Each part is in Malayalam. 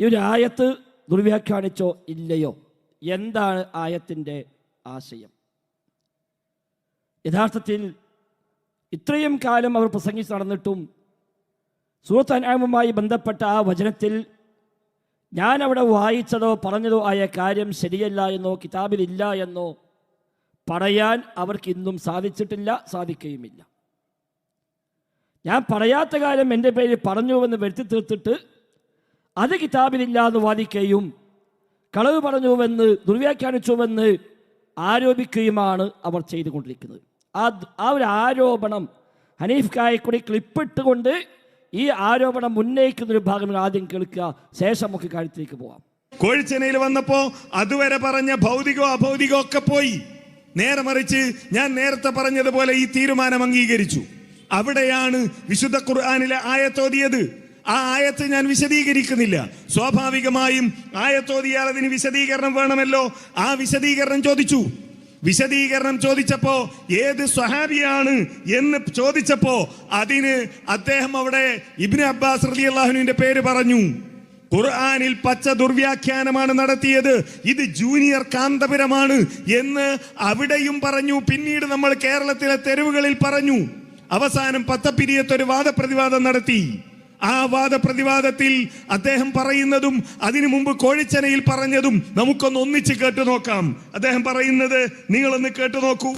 ഈ ഒരു ആയത്ത് ദുർവ്യാഖ്യാനിച്ചോ ഇല്ലയോ? എന്താണ് ആയത്തിന്റെ ആശയം? യഥാർത്ഥത്തിൽ ഇത്രയും കാലം അവർ പ്രസംഗിച്ച് നടന്നിട്ടും സൂറത്ത് അനാമുമായി ബന്ധപ്പെട്ട ആ വചനത്തിൽ ഞാൻ അവിടെ വായിച്ചതോ പറഞ്ഞതോ ആയ കാര്യം ശരിയല്ല എന്നോ കിതാബിലില്ല എന്നോ പറയാൻ അവർക്ക് ഇന്നും സാധിച്ചിട്ടില്ല സാധിക്കുകയുമില്ല. ഞാൻ പറയാത്ത കാര്യം എന്റെ പേര് പറഞ്ഞുവെന്ന് വരുത്തി തീർത്തിട്ട് അത് കിതാബിലില്ല എന്ന് വാദിക്കുകയും കളവ് പറഞ്ഞുവെന്ന് ദുർവ്യാഖ്യാനിച്ചുവെന്ന് ആരോപിക്കുകയുമാണ് അവർ ചെയ്തുകൊണ്ടിരിക്കുന്നത്. ആ ആ ഒരു ആരോപണം ഹനീഫ് കായക്കൂടി ക്ലിപ്പിട്ടുകൊണ്ട് ഈ ആരോപണം ഉന്നയിക്കുന്ന ഒരു ഭാഗം ആദ്യം കേൾക്കുക ശേഷം നമുക്ക് കാര്യത്തിലേക്ക് പോവാം. കോഴിച്ചെനയിൽ വന്നപ്പോ അതുവരെ പറഞ്ഞ ഭൗതികോ അഭൗതികോ ഒക്കെ പോയി. നേരെ മറിച്ച് ഞാൻ നേരത്തെ പറഞ്ഞതുപോലെ ഈ തീരുമാനം അംഗീകരിച്ചു. അവിടെയാണ് വിശുദ്ധ ഖുർആാനിലെ ആയത്തോതിയത് ആ ആയത്ത് ഞാൻ വിശദീകരിക്കുന്നില്ല. സ്വാഭാവികമായും ആയത്തോതിയാൽ അതിന് വിശദീകരണം വേണമല്ലോ. ആ വിശദീകരണം ചോദിച്ചു. വിശദീകരണം ചോദിച്ചപ്പോ ഏത് സ്വഹാബിയാണ് എന്ന് ചോദിച്ചപ്പോ അതിന് അദ്ദേഹം അവിടെ ഇബിന് അബ്ബാസ് റലി അള്ളാഹുവിന്റെ പേര് പറഞ്ഞു. ഖുർആാനിൽ പച്ച ദുർവ്യാഖ്യാനമാണ് നടത്തിയത്. ഇത് ജൂനിയർ കാന്തപുരമാണ് എന്ന് അവിടെയും പറഞ്ഞു. പിന്നീട് നമ്മൾ കേരളത്തിലെ തെരുവുകളിൽ പറഞ്ഞു. അവസാനം പത്തപ്പിരിയത്തൊരു വാദപ്രതിവാദം നടത്തി. ആ വാദപ്രതിവാദത്തിൽ അദ്ദേഹം പറയുന്നതും അതിനു മുമ്പ് കോഴിച്ചനയിൽ പറഞ്ഞതും നമുക്കൊന്ന് ഒന്നിച്ച് കേട്ടു നോക്കാം. അദ്ദേഹം പറയുന്നത് നിങ്ങളൊന്ന് കേട്ടു നോക്കൂ.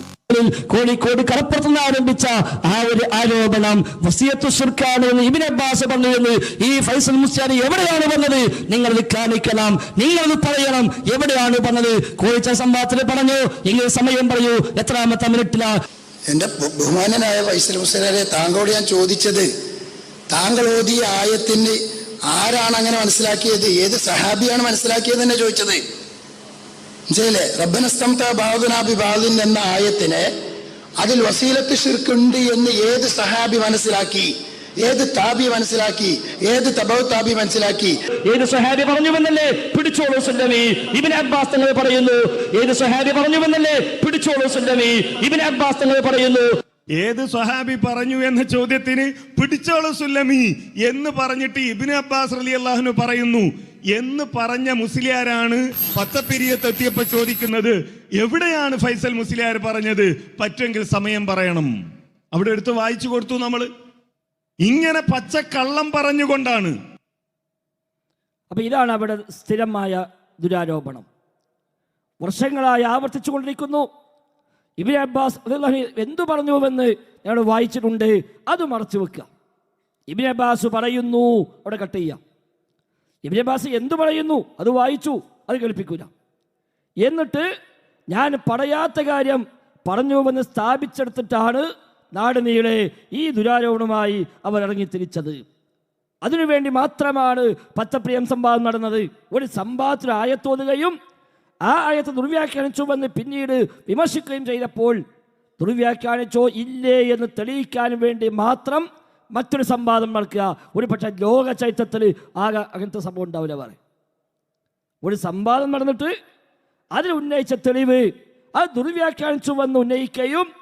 കോഴിക്കോട് കടപ്പുറത്ത് നിന്ന് ആരംഭിച്ച ആ ഒരു ആരോപണം വസിയത്തു സുർക്കാണ് എന്ന് ഇബിൻ അബ്ബാസ് പറഞ്ഞു എന്ന് ഈ ഫൈസൽ മുസ്ലിം എവിടെയാണ് വന്നത് നിങ്ങൾ ഇത് കാണിക്കണം നിങ്ങൾ അത് പറയണം. എവിടെയാണ് വന്നത് കോഴിച്ച സംഭവത്തിൽ പറഞ്ഞു എങ്കിൽ സമയം പറയൂ. എത്രാമത്തെ മിനിറ്റിലാ? എന്റെ ബഹു- ബഹുമാനനായ ഫൈസൽ മുസ്ലിനെ താങ്കളോട് ഞാൻ ചോദിച്ചത് താങ്കൾ ഓതിയ ആയത്തിന് ആരാണ് അങ്ങനെ മനസ്സിലാക്കിയത്? ഏത് സഹാബിയാണ് മനസ്സിലാക്കിയത് തന്നെ ചോദിച്ചത്? മനസ്സിലെ റബ്ബനസ്തംത ബാദുനാബി എന്ന ആയത്തിനെ അതിൽ വസീലത്ത് ഷിർക്കുണ്ട് എന്ന് ഏത് സഹാബി മനസ്സിലാക്കി? ഏത് താബി മനസ്സിലാക്കി? ഏത് തബവ് താബി മനസ്സിലാക്കി? ഏത് സഹാബി പറഞ്ഞുവെന്നല്ലേ? പിടിച്ചോളൂ സുല്ലമി ഇബിൻ അബ്ബാസ് തങ്ങൾ പറയുന്നു. ഏത് സഹാബി പറഞ്ഞുവെന്നല്ലേ? പിടിച്ചോളൂ സുല്ലമി ഇബിൻ അബ്ബാസ് തങ്ങൾ പറയുന്നു. ഏത് സ്വഹാബി പറഞ്ഞു എന്ന ചോദ്യത്തിന് പിടിച്ചോളൂ സുല്ലമി എന്ന് പറഞ്ഞിട്ട് ഇബിന് അബ്ബാസ് അലി അള്ളാഹുന് പറയുന്നു. എന്ന് പറഞ്ഞ മുസ്ലിയാരാണ് പത്തപ്പിരിയത്തെത്തിയപ്പോ ചോദിക്കുന്നത് എവിടെയാണ് ഫൈസൽ മുസ്ലിയാർ പറഞ്ഞത്? പറ്റുമെങ്കിൽ സമയം പറയണം. അവിടെ എടുത്ത് വായിച്ചു കൊടുത്തു നമ്മൾ ഇങ്ങനെ പച്ച കള്ളം പറഞ്ഞുകൊണ്ടാണ്. അപ്പൊ ഇതാണ് അവിടെ സ്ഥിരമായ ദുരാരോപണം. വർഷങ്ങളായി ആവർത്തിച്ചു കൊണ്ടിരിക്കുന്നു ഇബിൻ അബ്ബാസ് എന്തു പറഞ്ഞുവെന്ന് ഞങ്ങൾ വായിച്ചിട്ടുണ്ട്. അത് മറച്ചു വെക്കുക. ഇബിൻ അബ്ബാസ് പറയുന്നു അവിടെ കട്ട് ചെയ്യാം. ഇബിൻ അബ്ബാസ് എന്തു പറയുന്നു? അത് വായിച്ചു അത് കേൾപ്പിക്കൂല. എന്നിട്ട് ഞാൻ പറയാത്ത കാര്യം പറഞ്ഞുവെന്ന് സ്ഥാപിച്ചെടുത്തിട്ടാണ് നാടിനീളെ ഈ ദുരാരോപണമായി അവർ ഇറങ്ങി തിരിച്ചത് അതിനുവേണ്ടി മാത്രമാണ് പത്തപ്രിയം സംവാദം നടന്നത്. ഒരു സംവാദത്തിൽ ആയത്തോതുകയും ആ ആയത്ത് ദുർവ്യാഖ്യാനിച്ചുവെന്ന് പിന്നീട് വിമർശിക്കുകയും ചെയ്തപ്പോൾ ദുർവ്യാഖ്യാനിച്ചോ ഇല്ലേ എന്ന് തെളിയിക്കാനും വേണ്ടി മാത്രം മറ്റൊരു സംവാദം നടക്കുക. ഒരു പക്ഷേ ലോക ആകെ അങ്ങനത്തെ സംഭവം ഉണ്ടാവില്ല പറയും. ഒരു സംവാദം നടന്നിട്ട് അതിൽ ഉന്നയിച്ച തെളിവ് അത് ദുർവ്യാഖ്യാനിച്ചു വന്ന് ഉന്നയിക്കുകയും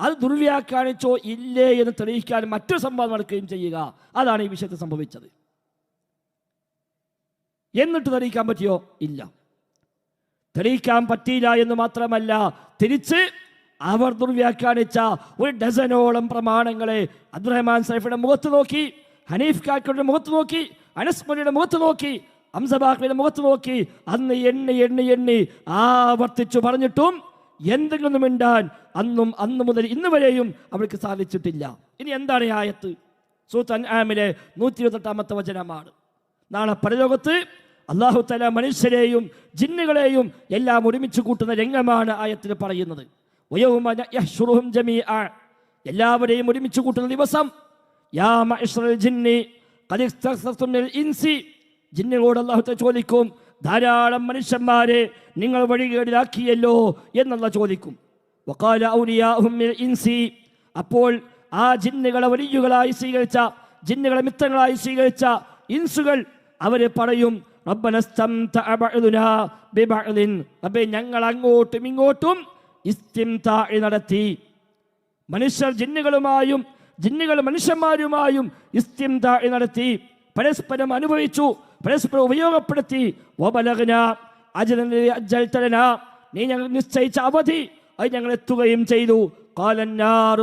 അത് ദുർവ്യാഖ്യാനിച്ചോ ഇല്ലേ എന്ന് തെളിയിക്കാൻ മറ്റൊരു സംവാദം നടക്കുകയും ചെയ്യുക. അതാണ് ഈ വിഷയത്തിൽ സംഭവിച്ചത്. എന്നിട്ട് തെളിയിക്കാൻ പറ്റിയോ? ഇല്ല. തെളിയിക്കാൻ പറ്റിയില്ല എന്ന് മാത്രമല്ല തിരിച്ച് അവർ ദുർവ്യാഖ്യാനിച്ച ഒരു ഡസനോളം പ്രമാണങ്ങളെ അബ്ദുറഹ്മാൻ സൈഫിയുടെ മുഖത്ത് നോക്കി ഹനീഫ് കാക്കയുടെ മുഖത്ത് നോക്കി അനസ്മരിയുടെ മുഖത്ത് നോക്കി അംസബാഖിയുടെ മുഖത്ത് നോക്കി അന്ന് എണ്ണി എണ്ണി എണ്ണി ആവർത്തിച്ചു പറഞ്ഞിട്ടും എന്തെങ്കിലും മിണ്ടാൻ അന്നും അന്ന് മുതൽ ഇന്ന് വരെയും അവർക്ക് സാധിച്ചിട്ടില്ല. ഇനി എന്താണ് ആയത്ത്? സൂത്ത് ആമിലെ നൂറ്റി ഇരുപത്തെട്ടാമത്തെ വചനമാണ്. നാളെ പരലോകത്ത് അള്ളാഹു തല മനുഷ്യരെയും ജിന്നുകളെയും എല്ലാം ഒരുമിച്ച് കൂട്ടുന്ന രംഗമാണ് ആയത്തിൽ പറയുന്നത്. എല്ലാവരെയും ഒരുമിച്ച് കൂട്ടുന്ന ദിവസം ജിന്നുകളോട് അള്ളാഹുത്തെ ചോദിക്കും ധാരാളം മനുഷ്യന്മാരെ നിങ്ങൾ വഴികേടിലാക്കിയല്ലോ? എന്നുള്ള ചോദിക്കും. ഇൻസി. അപ്പോൾ ആ ജിന്നുകളെ വലിയുകളായി സ്വീകരിച്ച ജിന്നുകളെ മിത്രങ്ങളായി സ്വീകരിച്ച ഇൻസുകൾ അവരെ പറയും റബ്ബേ ഞങ്ങൾ അങ്ങോട്ടും ഇങ്ങോട്ടും നടത്തി. മനുഷ്യർ ജിന്നുകളുമായും ജിന്നുകൾ മനുഷ്യന്മാരുമായും ഇസ്തിംതാഇ നടത്തി. പരസ്പരം അനുഭവിച്ചു പരസ്പരം ഉപയോഗപ്പെടുത്തി. നീ ഞങ്ങൾ നിശ്ചയിച്ച അവധി അത് ഞങ്ങൾ എത്തുകയും ചെയ്തു. കാലന്നാറു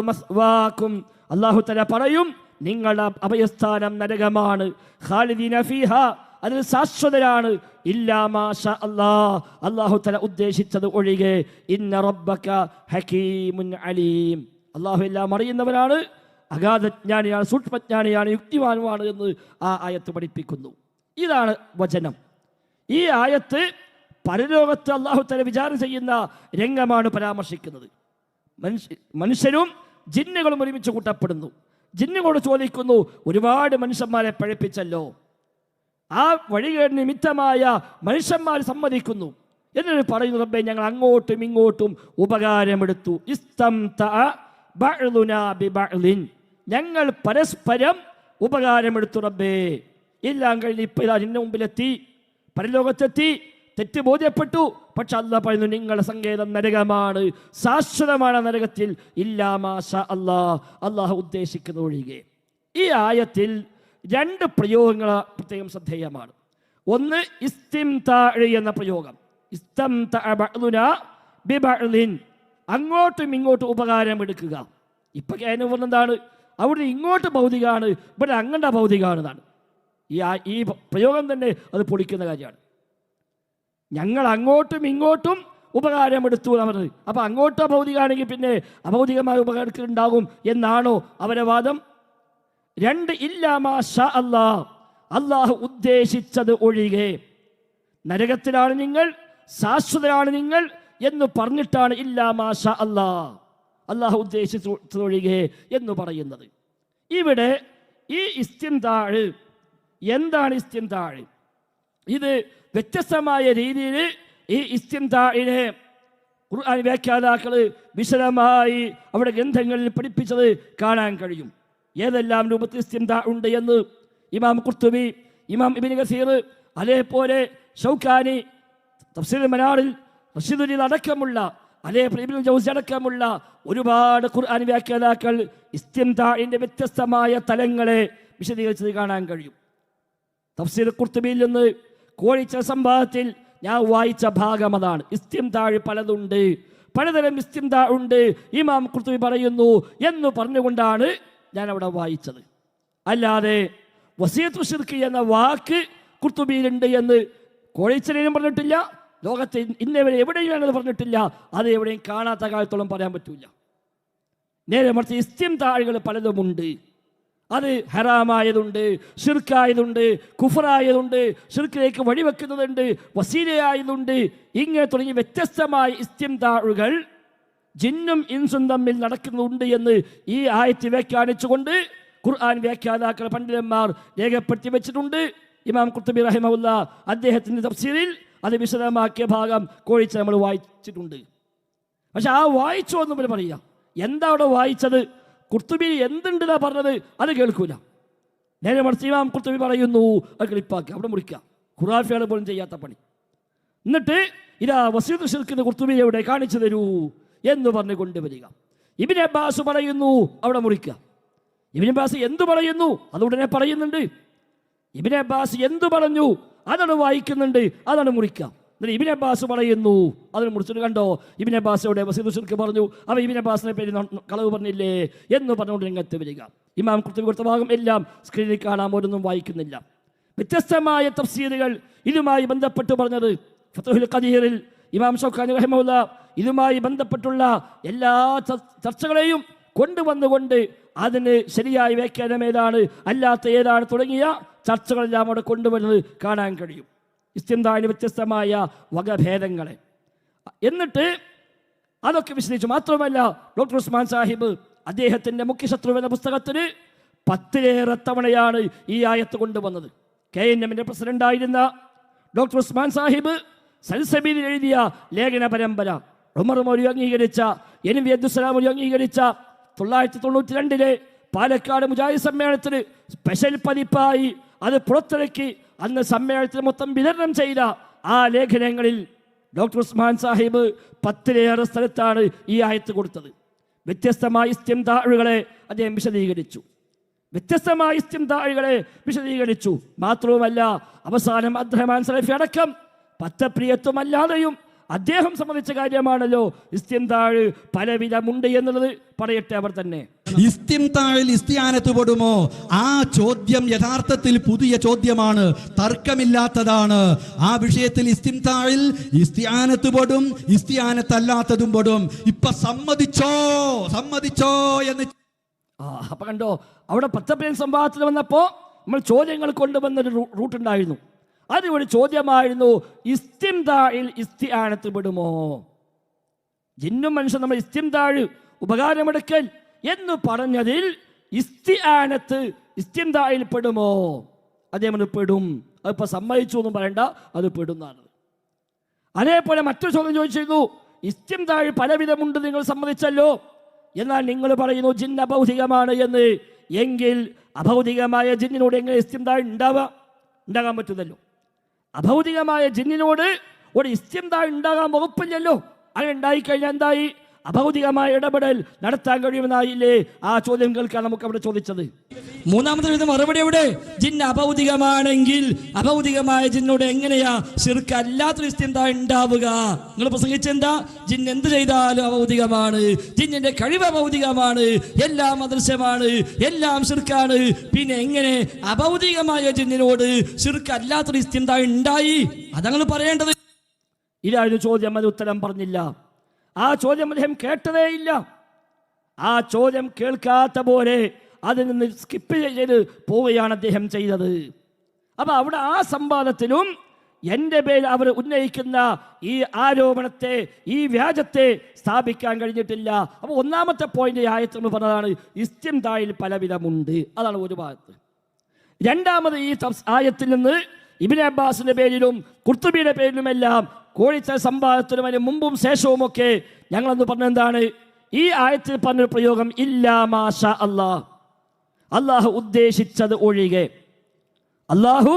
അള്ളാഹു തല പറയും നിങ്ങളുടെ അഭയസ്ഥാനം നരകമാണ്. ഖാലിദീന ഫീഹ. അതിൽ ശാശ്വതരാണ്. ഇല്ലാ മാഷ അല്ലാ അള്ളാഹു തല ഉദ്ദേശിച്ചത് ഒഴികെ ഇന്ന റബ്ബക ഹക്കീമുൻ അലീം. അള്ളാഹു എല്ലാം അറിയുന്നവനാണ് അഗാധജ്ഞാനിയാണ് സൂക്ഷ്മജ്ഞാനിയാണ് യുക്തിവാനുമാണ് എന്ന് ആ ആയത്ത് പഠിപ്പിക്കുന്നു. ഇതാണ് വചനം. ഈ ആയത്ത് പരലോകത്ത് അള്ളാഹു തല വിചാരം ചെയ്യുന്ന രംഗമാണ് പരാമർശിക്കുന്നത്. മനുഷ്യ മനുഷ്യരും ജിന്നുകളും ഒരുമിച്ച് കൂട്ടപ്പെടുന്നു. ജിന്നുകളോട് ചോദിക്കുന്നു ഒരുപാട് മനുഷ്യന്മാരെ പഴപ്പിച്ചല്ലോ. ആ വഴികേട് നിമിത്തമായ മനുഷ്യന്മാർ സമ്മതിക്കുന്നു. എന്നിട്ട് പറയുന്നു റബ്ബെ ഞങ്ങൾ അങ്ങോട്ടും ഇങ്ങോട്ടും ഉപകാരമെടുത്തു. ഞങ്ങൾ പരസ്പരം ഉപകാരമെടുത്തു റബ്ബേ. എല്ലാം കഴിഞ്ഞ് ഇപ്പൊ ഇതാ നിന്റെ മുമ്പിലെത്തി. പരലോകത്തെത്തി. തെറ്റ് ബോധ്യപ്പെട്ടു. പക്ഷെ അല്ല പറയുന്നു നിങ്ങളുടെ സങ്കേതം നരകമാണ്. ശാശ്വതമാണ് നരകത്തിൽ. ഇല്ലാമാശ അല്ലാ അള്ളാഹു ഉദ്ദേശിക്കുന്ന ഒഴികെ. ഈ ആയത്തിൽ രണ്ട് പ്രയോഗങ്ങൾ പ്രത്യേകം ശ്രദ്ധേയമാണ്. ഒന്ന് ഇസ്തിം എന്ന പ്രയോഗം. ഇസ്തം. അങ്ങോട്ടും ഇങ്ങോട്ടും ഉപകാരം എടുക്കുക. ഇപ്പൊ കാര്യം എന്താണ് അവിടെ ഇങ്ങോട്ട് ഭൗതികമാണ് ഇവിടെ അങ്ങണ്ട ഭൗതികമാണെന്നാണ് ഈ ആ- ഈ പ്രയോഗം തന്നെ അത് പൊളിക്കുന്ന കാര്യമാണ്. ഞങ്ങൾ അങ്ങോട്ടും ഇങ്ങോട്ടും ഉപകാരമെടുത്തു എന്ന് പറഞ്ഞത്. അപ്പൊ അങ്ങോട്ട് അഭൗതികമാണെങ്കിൽ പിന്നെ അഭൗതികമായ ഉപകാരം ഉണ്ടാകും എന്നാണോ അവരെ വാദം? രണ്ട് ഇല്ലാമാ ഷാ അല്ലാ അള്ളാഹു ഉദ്ദേശിച്ചത് ഒഴികെ. നരകത്തിലാണ് നിങ്ങൾ ശാശ്വതരാണ് നിങ്ങൾ എന്ന് പറഞ്ഞിട്ടാണ് ഇല്ലാമാഷ അല്ലാ അള്ളാഹു ഉദ്ദേശിച്ചത് ഒഴികെ എന്ന് പറയുന്നത്. ഇവിടെ ഈ ഇസ്തിന്താഴ് എന്താണ് ഇസ്തിന്താഴ് ഇത് വ്യത്യസ്തമായ രീതിയിൽ ഈ ഇസ്തിന്താഴിനെ ഖുർആൻ വ്യാഖ്യാതാക്കൾ വിശദമായി അവിടെ ഗ്രന്ഥങ്ങളിൽ പഠിപ്പിച്ചത് കാണാൻ കഴിയും. ഏതെല്ലാം രൂപത്തിൽ ഇസ്തിന്താ ഉണ്ട് എന്ന് ഇമാം കുർത്തുബി ഇമാം ഇബിൻ ഗസീർ അതേപോലെ ഷൗഖാനി തഫ്സീർ മനാറിൽ റഷീദുൽ അടക്കമുള്ള അതേ ഇബ്നുൽ ജൗസി അടക്കമുള്ള ഒരുപാട് ഖുർആൻ വ്യാഖ്യാതാക്കൾ ഇസ്തിൻതാഴിന്റെ വ്യത്യസ്തമായ തലങ്ങളെ വിശദീകരിച്ചത് കാണാൻ കഴിയും. തഫ്സീർ കുർത്തുബിയിൽ നിന്ന് കോഴിച്ച സംഭവത്തിൽ ഞാൻ വായിച്ച ഭാഗം അതാണ്. ഇസ്തിംതാഴ് പലതുണ്ട്. പലതരം ഇസ്തിംതാ ഉണ്ട്. ഇമാം കുർത്തുബി പറയുന്നു എന്ന് പറഞ്ഞുകൊണ്ടാണ് ഞാൻ അവിടെ വായിച്ചത്. അല്ലാതെ വസീത്തു ഷിർക്ക് എന്ന വാക്ക് കുർത്തുബിയിലുണ്ട് എന്ന് കോഴിച്ചലിനും പറഞ്ഞിട്ടില്ല ലോകത്തെ ഇന്നേവരെ എവിടെയും ഞങ്ങൾ പറഞ്ഞിട്ടില്ല അത് എവിടെയും കാണാത്ത കാലത്തോളം പറയാൻ പറ്റൂല. നേരെ മറിച്ച് ഇസ്തിം താഴുകൾ പലതുമുണ്ട്. അത് ഹറാമായതുണ്ട് ഷിർക്കായതുണ്ട് കുഫറായതുണ്ട് ഷിർക്കിലേക്ക് വഴിവെക്കുന്നതുണ്ട് വസീലയായതുണ്ട്. ഇങ്ങനെ തുടങ്ങി വ്യത്യസ്തമായ ഇസ്തിം താഴുകൾ ജിന്നും ഇൻസും തമ്മിൽ നടക്കുന്നുണ്ട് എന്ന് ഈ ആയത്ത് വ്യാഖ്യാനിച്ചുകൊണ്ട് ഖുർആൻ വ്യാഖ്യാതാക്കൾ പണ്ഡിതന്മാർ രേഖപ്പെടുത്തി വെച്ചിട്ടുണ്ട്. ഇമാം കുത്തബി റഹിമുല്ല അദ്ദേഹത്തിന്റെ തഫ്സീറിൽ അത് വിശദമാക്കിയ ഭാഗം കോഴിച്ച് നമ്മൾ വായിച്ചിട്ടുണ്ട്. പക്ഷെ ആ വായിച്ചു എന്ന് ഇവർ പറയുക എന്താ അവിടെ വായിച്ചത്? കുർത്തുബി എന്തുണ്ടെന്നാ പറഞ്ഞത്? അത് കേൾക്കൂല. നേരെ മറിച്ച് ഇമാം കുർത്തുബി പറയുന്നു അത് കളിപ്പാക്കുക അവിടെ മുറിക്കുക. ഖുറാഫിയാണ് പോലും ചെയ്യാത്ത പണി. എന്നിട്ട് ഇതാ വസീദ് ഷിർക്കിന് കുർത്തുബി എവിടെ കാണിച്ചു തരൂ. എന്ന് പറഞ്ഞു കൊണ്ടുവരിക ഇബിൻ അബ്ബാസ് പറയുന്നു അവിടെ മുറിക്കുക. ഇബിൻ അബ്ബാസ് എന്തു പറയുന്നു? അത് ഉടനെ പറയുന്നുണ്ട്. ഇബിൻ അബ്ബാസ് എന്തു പറഞ്ഞു? അതാണ് വായിക്കുന്നുണ്ട് അതാണ് മുറിക്കുക എന്നിട്ട് ഇബിൻ അബ്ബാസ് പറയുന്നു അതിന് മുറിച്ചിട്ട് കണ്ടോ? ഇബിൻ അബ്ബാസോടെ വസീദ് ഷുർക്ക് പറഞ്ഞു അവ ഇബിൻ അബ്ബാസിനെ പേര് കളവ് പറഞ്ഞില്ലേ? എന്ന് പറഞ്ഞുകൊണ്ട് രംഗത്ത് വരിക. ഇമാം കുർത്തുബി കൊടുത്ത ഭാഗം എല്ലാം സ്ക്രീനിൽ കാണാൻ ഒരൊന്നും വായിക്കുന്നില്ല. വ്യത്യസ്തമായ തഫ്സീലുകൾ ഇതുമായി ബന്ധപ്പെട്ട് പറഞ്ഞത്. ഫത്തുഹുൽ ഖദീറിൽ ഇമാം ഷൗഖാനി റഹിമഹുല്ല ഇതുമായി ബന്ധപ്പെട്ടുള്ള എല്ലാ ചർച്ചകളെയും കൊണ്ടുവന്നുകൊണ്ട് അതിന് ശരിയായി വ്യാഖ്യാനം ഏതാണ് അല്ലാത്ത ഏതാണ് തുടങ്ങിയ ചർച്ചകളെല്ലാം അവിടെ കൊണ്ടുവരുന്നത് കാണാൻ കഴിയും. ഇസ്തിന്താന് വ്യത്യസ്തമായ വകഭേദങ്ങളെ. എന്നിട്ട് അതൊക്കെ വിശദീകരിച്ചു. മാത്രമല്ല ഡോക്ടർ ഉസ്മാൻ സാഹിബ് അദ്ദേഹത്തിന്റെ മുഖ്യശത്രു എന്ന പുസ്തകത്തിന് പത്തിലേറെ തവണയാണ് ഈ ആയത്ത് കൊണ്ടുവന്നത്. കെ എൻ എമ്മിന്റെ പ്രസിഡന്റായിരുന്ന ഡോക്ടർ ഉസ്മാൻ സാഹിബ് സൽസബീലിൽ എഴുതിയ ലേഖന പരമ്പര ഉമർ മൗലി അംഗീകരിച്ച എൻ വി അബ്ദുസ്സലാം മൗലി അംഗീകരിച്ച തൊള്ളായിരത്തി തൊണ്ണൂറ്റി രണ്ടിലെ പാലക്കാട് മുജാഹിദ് സമ്മേളനത്തിന് സ്പെഷ്യൽ പതിപ്പായി അത് പുറത്തിറക്കി. അന്ന് സമ്മേളനത്തിന് മൊത്തം വിതരണം ചെയ്ത ആ ലേഖനങ്ങളിൽ ഡോക്ടർ ഉസ്മാൻ സാഹിബ് പത്തിലേറെ സ്ഥലത്താണ് ഈ ആയത്ത് കൊടുത്തത്. വ്യത്യസ്തമായ ഇസ്തിംതാഴുകളെ അദ്ദേഹം വിശദീകരിച്ചു. വ്യത്യസ്തമായ ഇസ്തിംതാഴികളെ വിശദീകരിച്ചു. മാത്രവുമല്ല അവസാനം അദ്ദേഹം സലഫി അടക്കം പത്തപ്രിയത്വമല്ലാതെയും അദ്ദേഹം സംബന്ധിച്ച കാര്യമാണല്ലോ. ഇസ്തിംതാഴ് പലവിധമുണ്ട് എന്നുള്ളത് പറയട്ടെ അവർ തന്നെ. ഇസ്തിംതാഴിൽ ഇസ്തിയാനത്ത് പെടുമോ? ആ ചോദ്യം യഥാർത്ഥത്തിൽ പുതിയ ചോദ്യമാണ്. തർക്കമില്ലാത്തതാണ്. ആ വിഷയത്തിൽ ഇസ്തിംതാഴിൽ ഇസ്തിയാനത്ത് പെടും ഇസ്തിയാനത്തല്ലാത്തതും പെടും. ഇപ്പൊ സമ്മതിച്ചോ? സമ്മതിച്ചോ എന്ന് ആ അപ്പൊ കണ്ടോ അവിടെ പത്തപ്പൻ സംവാദത്തിൽ വന്നപ്പോ നമ്മൾ ചോദ്യങ്ങൾ കൊണ്ടുവന്നൊരു റൂട്ട് റൂട്ടുണ്ടായിരുന്നു. അത് ഒരു ചോദ്യമായിരുന്നു ഇസ്തിംതാഴിൽ ഇസ്തിയാനത്ത് പെടുമോ ജിന്നും മനുഷ്യൻ നമ്മൾ ഇസ്തിംതാഴ് ഉപകാരമെടുക്കൽ എന്ന് പറഞ്ഞതിൽ ഇസ്തിയാനത്ത് ഇസ്തിംതാഴിൽ പെടുമോ? പറഞ്ഞു, പെടും. അതിപ്പോൾ സമ്മതിച്ചു എന്നും പറയണ്ട അത് പെടുന്നതാണ്. അതേപോലെ മറ്റൊരു ചോദ്യം ചോദിച്ചിരുന്നു ഇസ്തിംതാഴ് പലവിധമുണ്ട് നിങ്ങൾ സമ്മതിച്ചല്ലോ? എന്നാൽ നിങ്ങൾ പറയുന്നു ജിന്ന ഭൗതികമാണ് എന്ന്. എങ്കിൽ അഭൗതികമായ ജിന്നിനോട് എങ്ങനെ ഇസ്തിംതാഴ് ഉണ്ടാവുക ഉണ്ടാകാൻ പറ്റുന്നല്ലോ. അഭൗതികമായ ജിന്നിനോട് ഒരു ഇസ്തിംതാഴ് ഉണ്ടാകാൻ വകുപ്പില്ലല്ലോ. അങ്ങനെ ഉണ്ടായിക്കഴിഞ്ഞാൽ എന്തായി? അഭൗതികമായ ഇടപെടൽ നടത്താൻ കഴിയുമെന്നായില്ലേ ആ ചോദ്യം കേൾക്കാൻ നമുക്ക് അവിടെ ചോദിച്ചത്. മൂന്നാമത്തെ വിധം മറുപടി എവിടെ? ജിന്ന അഭൗതികമാണെങ്കിൽ അഭൗതികമായ ജിന്നോട് എങ്ങനെയാ ശിർക്ക് അല്ലാത്ത എന്താ ഉണ്ടാവുക? നിങ്ങൾ പ്രസംഗിച്ചെന്താ? ജിൻ എന്ത് ചെയ്താലും അഭൗതികമാണ് ജിന്നിന്റെ കഴിവ് അഭൗതികമാണ് എല്ലാം അദൃശ്യമാണ്. എല്ലാം ശിർക്കാണ്. പിന്നെ എങ്ങനെ അഭൗതികമായ ജിന്നിനോട് ശിർക്ക് അല്ലാത്തൊരു എന്താ ഉണ്ടായി? അതങ്ങൾ പറയേണ്ടത്. ഇതായിരുന്നു ചോദ്യം അത് ഉത്തരം പറഞ്ഞില്ല. ആ ചോദ്യം അദ്ദേഹം കേട്ടതേയില്ല ആ ചോദ്യം കേൾക്കാത്ത പോലെ അതിൽ നിന്ന് സ്കിപ്പ് ചെയ്ത് പോവുകയാണ് അദ്ദേഹം ചെയ്തത്. അപ്പൊ അവിടെ ആ സംവാദത്തിലും എന്റെ പേരിൽ അവർ ഉന്നയിക്കുന്ന ഈ ആരോപണത്തെ ഈ വ്യാജത്തെ സ്ഥാപിക്കാൻ കഴിഞ്ഞിട്ടില്ല. അപ്പോൾ ഒന്നാമത്തെ പോയിന്റ് ആയത്ത് എന്ന് പറഞ്ഞതാണ് ഇസ്തിം തായിൽ പലവിധമുണ്ട്. അതാണ് ഒരു ഭാഗത്ത്. രണ്ടാമത് ഈ ആയത്തിൽ നിന്ന് ഇബിൻ അബ്ബാസിന്റെ പേരിലും കുർത്തുബിയുടെ പേരിലുമെല്ലാം കോഴിച്ച സമ്പാദത്തിനും അതിന് മുമ്പും ശേഷവും ഒക്കെ ഞങ്ങളന്ന് പറഞ്ഞെന്താണ് ഈ ആയത്തിൽ പറഞ്ഞൊരു പ്രയോഗം ഇല്ലാ മാഷ അള്ളാഹ് അള്ളാഹു ഉദ്ദേശിച്ചത് ഒഴികെ. അള്ളാഹു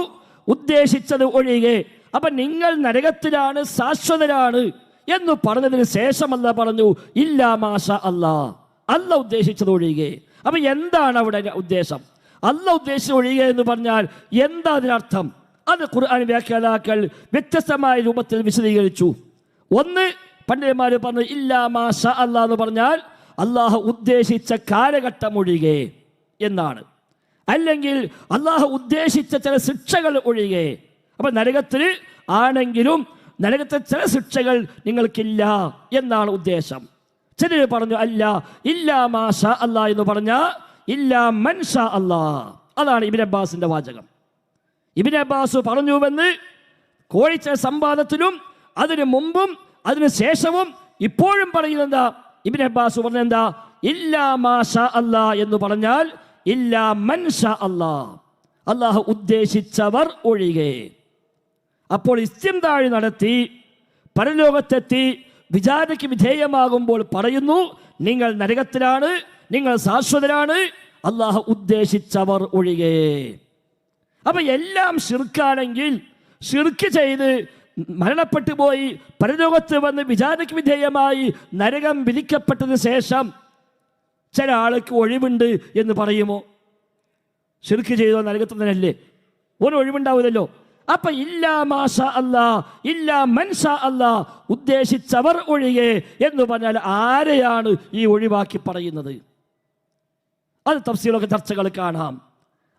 ഉദ്ദേശിച്ചത് ഒഴികെ. അപ്പൊ നിങ്ങൾ നരകത്തിലാണ് ശാശ്വതരാണ് എന്ന് പറഞ്ഞതിന് ശേഷമല്ല പറഞ്ഞു ഇല്ലാ മാഷ അല്ലാ അല്ല ഉദ്ദേശിച്ചത് ഒഴികെ. അപ്പൊ എന്താണ് അവിടെ ഉദ്ദേശം? അല്ല ഉദ്ദേശിച്ചത് ഒഴികെ എന്ന് പറഞ്ഞാൽ എന്താ അതിനർത്ഥം? അത് ഖുർആൻ വ്യാഖ്യാതാക്കൾ വ്യത്യസ്തമായ രൂപത്തിൽ വിശദീകരിച്ചു. ഒന്ന് പണ്ഡിതന്മാർ പറഞ്ഞു ഇല്ലാ മാഷ അല്ലാ എന്ന് പറഞ്ഞാൽ അള്ളാഹു ഉദ്ദേശിച്ച കാലഘട്ടം ഒഴികെ എന്നാണ്. അല്ലെങ്കിൽ അള്ളാഹു ഉദ്ദേശിച്ച ചില ശിക്ഷകൾ ഒഴികെ. അപ്പൊ നരകത്തിൽ ആണെങ്കിലും നരകത്തെ ചില ശിക്ഷകൾ നിങ്ങൾക്കില്ല എന്നാണ് ഉദ്ദേശം. ചിലർ പറഞ്ഞു അല്ല ഇല്ലാ മാഷ അല്ല എന്ന് പറഞ്ഞ ഇല്ലാ മൻഷ അല്ലാ അതാണ് ഇബിൻ അബ്ബാസിന്റെ വാചകം. ഇബിൻ അബ്ബാസ് പറഞ്ഞുവെന്ന് കോഴിച്ച സംവാദത്തിലും അതിനു മുമ്പും അതിനു ശേഷവും ഇപ്പോഴും പറയുന്നെന്താ ഇബിൻ അബ്ബാസ് പറഞ്ഞെന്താ ഇല്ലാ മാഷ അല്ലാ എന്ന് പറഞ്ഞാൽ ഇല്ലാ മൻഷ അല്ലാ അള്ളാഹു ഉദ്ദേശിച്ചവർ ഒഴികെ. അപ്പോൾ ഇസ്തിംതാഴ് നടത്തി പരലോകത്തെത്തി വിചാരണയ്ക്ക് വിധേയമാകുമ്പോൾ പറയുന്നു നിങ്ങൾ നരകത്തിലാണ് നിങ്ങൾ ശാശ്വതരാണ് അള്ളാഹു ഉദ്ദേശിച്ചവർ ഒഴികെ. അപ്പൊ എല്ലാം ശിർക്കാണെങ്കിൽ ശിർക്ക് ചെയ്ത് മരണപ്പെട്ടു പോയി പരലോകത്ത് വന്ന് വിചാരണയ്ക്ക് വിധേയമായി നരകം വിധിക്കപ്പെട്ടതിന് ശേഷം ചില ആൾക്ക് ഒഴിവുണ്ട് എന്ന് പറയുമോ? ശിർക്ക് ചെയ്തോ നരകത്തിൽ തന്നെയല്ലേ ഒരു ഒഴിവുണ്ടാവില്ലല്ലോ. അപ്പൊ ഇല്ലാ മാഷ അല്ല ഇല്ലാ മൻഷ അല്ല ഉദ്ദേശിച്ചവർ ഒഴികെ എന്ന് പറഞ്ഞാൽ ആരെയാണ് ഈ ഒഴിവാക്കി പറയുന്നത്? അത് തഫ്സീലൊക്കെ ചർച്ചകൾ കാണാം.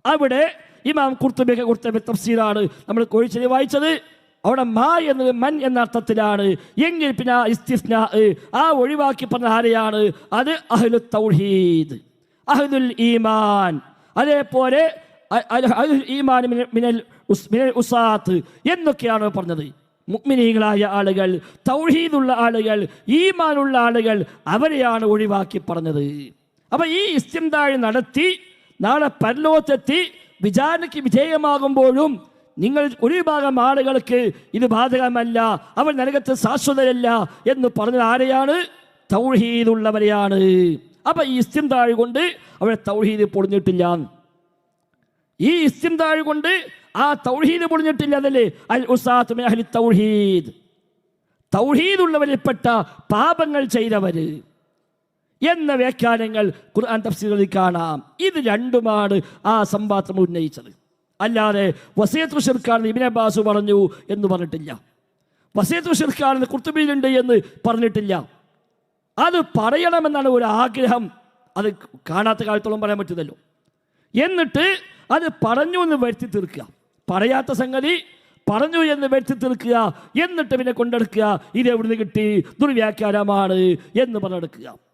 അവിടെ ഇമാം കുർത്തുബിയൊക്കെ കുർത്തുബി തഫ്സീലാണ് നമ്മൾ കോഴിച്ചെടി വായിച്ചത്. അവിടെ മാ എന്നത് മൻ എന്ന അർത്ഥത്തിലാണ്. എങ്കിൽ പിന്നെ ഇസ്തിഫ്ന ആ ഒഴിവാക്കി പറഞ്ഞ ആരെയാണ്? അത് അഹ്ലു തൗഹീദ് അഹ്ലുൽ ഈമാൻ. അതേപോലെ ഈമാൻ മിനൽ- മിനൽ ഉസ്- ഉസാത്ത് എന്നൊക്കെയാണ് പറഞ്ഞത്. മുഗ്മിനീകളായ ആളുകൾ തൗഹീദുള്ള ആളുകൾ ഈമാനുള്ള ആളുകൾ അവരെയാണ് ഒഴിവാക്കി പറഞ്ഞത്. അപ്പൊ ഈ ഇസ്തിംതാഴ് നടത്തി നാളെ പരലോകത്തെത്തി വിചാരണയ്ക്ക് വിധേയമാകുമ്പോഴും നിങ്ങൾ ഒരു വിഭാഗം ആളുകൾക്ക് ഇത് ബാധകമല്ല അവർ നരകത്ത് ശാശ്വതരല്ല എന്ന് പറഞ്ഞത് ആരെയാണ്? തൗഹീദുള്ളവരെയാണ്. അപ്പൊ ഈ ഇസ്തിം താഴ് കൊണ്ട് അവരെ തൗഹീദ് പൊളിഞ്ഞിട്ടില്ല. ഈ ഇസ്തിം താഴ് കൊണ്ട് ആ തൗഹീദ് പൊളിഞ്ഞിട്ടില്ല അതല്ലേ അൽ ഉസാത്ത് തൗഹീദ്. തൗഹീദുള്ളവരിൽപ്പെട്ട പാപങ്ങൾ ചെയ്തവര്. എന്ന വ്യാഖ്യാനങ്ങൾ ഖുർആൻ തഫ്സീറുകളിൽ കാണാം. ഇത് രണ്ടുമാണ് ആ സംവാദം ഉന്നയിച്ചത്. അല്ലാതെ വസീയത്ത് ഷിർക്കാണെന്ന് ഇബിൻ അബ്ബാസ് പറഞ്ഞു എന്ന് പറഞ്ഞിട്ടില്ല. വസീയത്ത് ഷിർക്കാണെന്ന് കുർത്തുബിയിലുണ്ട് എന്ന് പറഞ്ഞിട്ടില്ല. അത് പറയണമെന്നാണ് ഒരു ആഗ്രഹം. അത് കാണാത്ത കാലത്തോളം പറയാൻ പറ്റില്ലല്ലോ എന്നിട്ട് അത് പറഞ്ഞു എന്ന് വരുത്തി തീർക്കുക. പറയാത്ത സംഗതി പറഞ്ഞു എന്ന് വരുത്തി തീർക്കുക. എന്നിട്ട് പിന്നെ കൊണ്ടെടുക്കുക. ഇത് എവിടുന്ന് കിട്ടി? ദുർവ്യാഖ്യാനമാണ് എന്ന് പറഞ്ഞെടുക്കുക.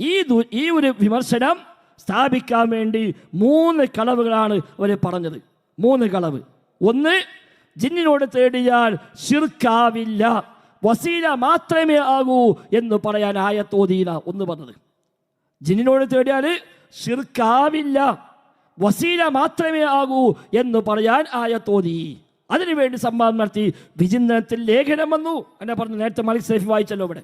ഈ ഈ ഒരു വിമർശനം സ്ഥാപിക്കാൻ വേണ്ടി മൂന്ന് കളവുകളാണ് അവർ പറഞ്ഞത്. മൂന്ന് കളവ്. ഒന്ന് ജിന്നിനോട് തേടിയാൽ ശിർക്കാവില്ല. വസീല മാത്രമേ ആകൂ എന്ന് പറയാൻ ആയത്തോതീന ഒന്ന് പറഞ്ഞത്. ജിന്നിനോട് തേടിയാൽ ശിർക്കാവില്ല. വസീല മാത്രമേ ആകൂ എന്ന് പറയാൻ ആയത്തോതി. അതിനുവേണ്ടി സംവാദം നടത്തി വിചിന്തനത്തിൽ ലേഖനം വന്നു. എന്നെ പറഞ്ഞു നേരത്തെ മലിക് സേഫ് വായിച്ചല്ലോ ഇവിടെ.